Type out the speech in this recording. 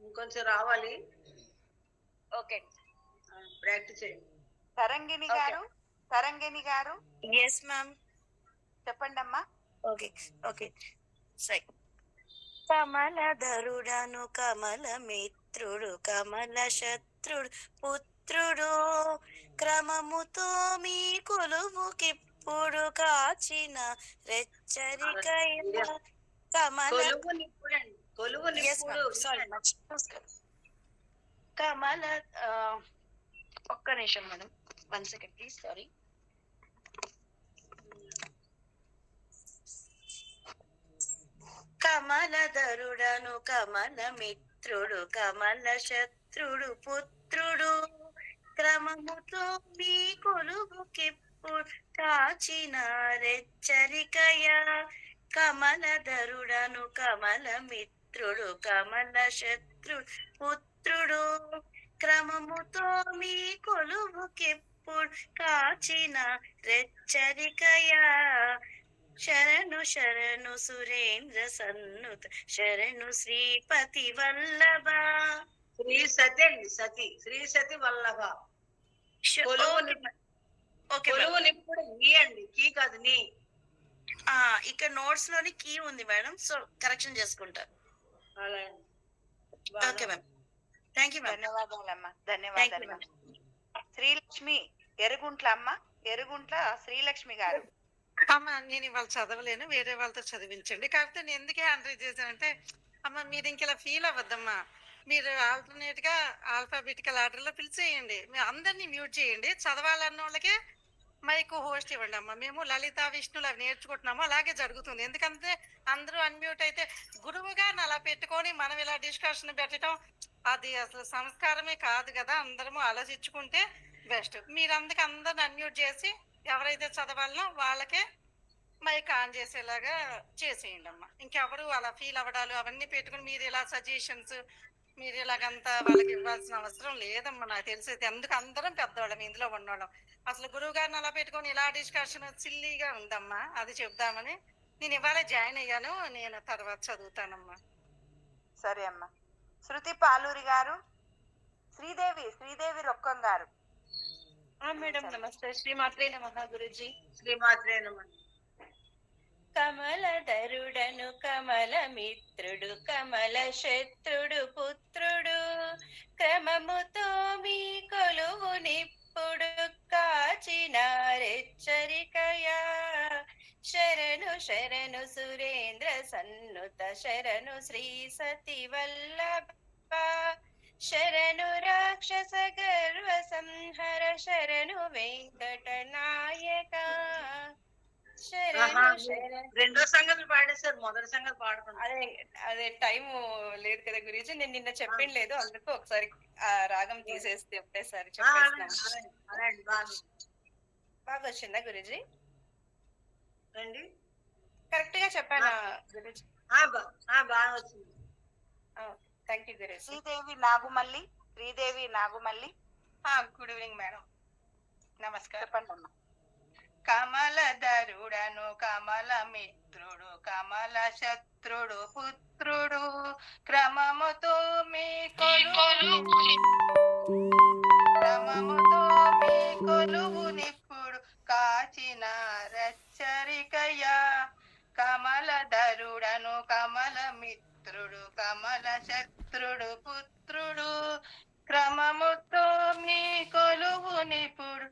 ఇంకొంచెం రావాలి. Okay. Practice చేయండి తరంగిణి. గారు తరంగిణి గారు. ఎస్ మ్యామ్ చెప్పండి అమ్మా ఓకే. ఓకే సై కమలధరుడను కమల మిత్రుడు కమల శత్రుడు పుత్రుడు. క్రమముతో మీ కొలువుకిప్పుడు కాచిన రెచ్చరికైన కమల కొలువు కమల ఒక్క నిమిషం madam one second please sorry కమలధరుడను కమల మిత్రుడు కమల శత్రుడు పుత్రుడు క్రమముతో మీ కొలువుకిప్పుడు కాచిన రెచ్చరికయ కమలధరుడను కమల మిత్రుడు కమల శత్రుడు పుత్రుడు క్రమముతో మీ కొలువుకిప్పుడు కాచిన రెచ్చరికయ? శరణు శరణు సురేంద్ర సన్నుత శరణు శ్రీపతి వల్లభ. శ్రీ సతి అండి సతి శ్రీ సతి వల్లభ. కొలువు. నిప్పుడు నీ అండి కీ కాదు నీ. ఆ, ఇక్కడ నోట్స్లోని కీ ఉంది మేడం సో కరెక్షన్ చేసుకుంటా. అలా అండి. Okay ma'am. థ్యాంక్ యూ ధన్యవాదాలమ్మా. ధన్యవాదాలు శ్రీలక్ష్మి ఎరుగుంట్ల అమ్మ ఎరుగుంట్ల శ్రీలక్ష్మి గారు. అమ్మ నేను ఇవాళ చదవలేను వేరే వాళ్ళతో చదివించండి. కాకపోతే నేను ఎందుకు హ్యాండ్ రైజ్ చేశానంటే అమ్మ మీరు ఇంక ఇలా ఫీల్ అవ్వద్దమ్మా. మీరు ఆల్టర్నేట్గా ఆల్ఫాబెటికల్ ఆర్డర్లో పిలిచేయండి అందరినీ మ్యూట్ చేయండి. చదవాలన్న వాళ్ళకే మైక్ హోస్ట్ ఇవ్వండి అమ్మ మేము లలిత విష్ణులు అవి నేర్చుకుంటున్నాము. అలాగే జరుగుతుంది. ఎందుకంటే అందరూ అన్మ్యూట్ అయితే గురువుగా అలా పెట్టుకొని మనం ఇలా డిస్కషన్ పెట్టడం అది అసలు సంస్కారమే కాదు కదా. అందరము ఆలోచించుకుంటే బెస్ట్ మీరు అందరిని అన్మ్యూట్ చేసి ఎవరైతే చదవాలనో వాళ్ళకే మైక్ ఆన్ చేసేలాగా చేసేయండి అమ్మ ఇంకెవరు అలా ఫీల్ అవ్వడాలు అవన్నీ పెట్టుకుని మీరు ఇలా సజెషన్స్ మీరు ఇలాగంతా వాళ్ళకి ఇవ్వాల్సిన అవసరం లేదమ్మా నాకు తెలిసి ఎందుకు అందరం పెద్దవాళ్ళం ఇందులో ఉన్నవాళ్ళం అసలు గురువు గారిని అలా పెట్టుకొని ఇలా డిస్కషన్ సిల్లీగా ఉందమ్మా అది చెప్దామని. నేను ఇవాళ జాయిన్ అయ్యాను నేను తర్వాత చదువుతానమ్మా. సరే అమ్మా. శృతి పాలూరి గారు శ్రీదేవి శ్రీదేవి రొక్కం గారు. మేడం నమస్తే. శ్రీమాత్రే నమ గురుజీ. శ్రీమాత్రే నమః. కమలధరుడను కమల మిత్రుడు కమల శత్రుడు పుత్రుడు క్రమముతో మీ కొలువు నిప్పుడు కాచిన రెచ్చరికయా. శరణు శరణు సురేంద్ర సన్నుత శరణు శ్రీ సతి వల్లభ శరణు రాక్షస గర్వ సంహర శరణు వెంకట రెండో సంగతి పాడేశారు మొదటి సంగతి పాడకుండా. అదే అదే టైం లేదు కదా గురించి నేను నిన్న చెప్పిన లేదు అందుకు ఒకసారి ఆ రాగం తీసేస్తే ఒకటేసారి బాగా వచ్చిందా గురుజీ? రండి కరెక్ట్గా చెప్పానా గురుజీ? ఆ, బా- ఆ, బాగా వచ్చింది. Thank you Guruji. Sridevi Nagumalli Sridevi Nagumalli. Good evening madam. నమస్కారం. చెప్పండి అమ్మా కమలధరుడను కమలమిత్రుడు కమల శత్రుడు పుత్రుడు క్రమముతో మీ కొలు క్రమముతో మీ కొలువు నిప్పుడు కాచిన రచ్చరికయ కమలధరుడను కమలమిత్రుడు కమల శత్రుడు పుత్రుడు క్రమముతో మీ కొలువు నిపుడు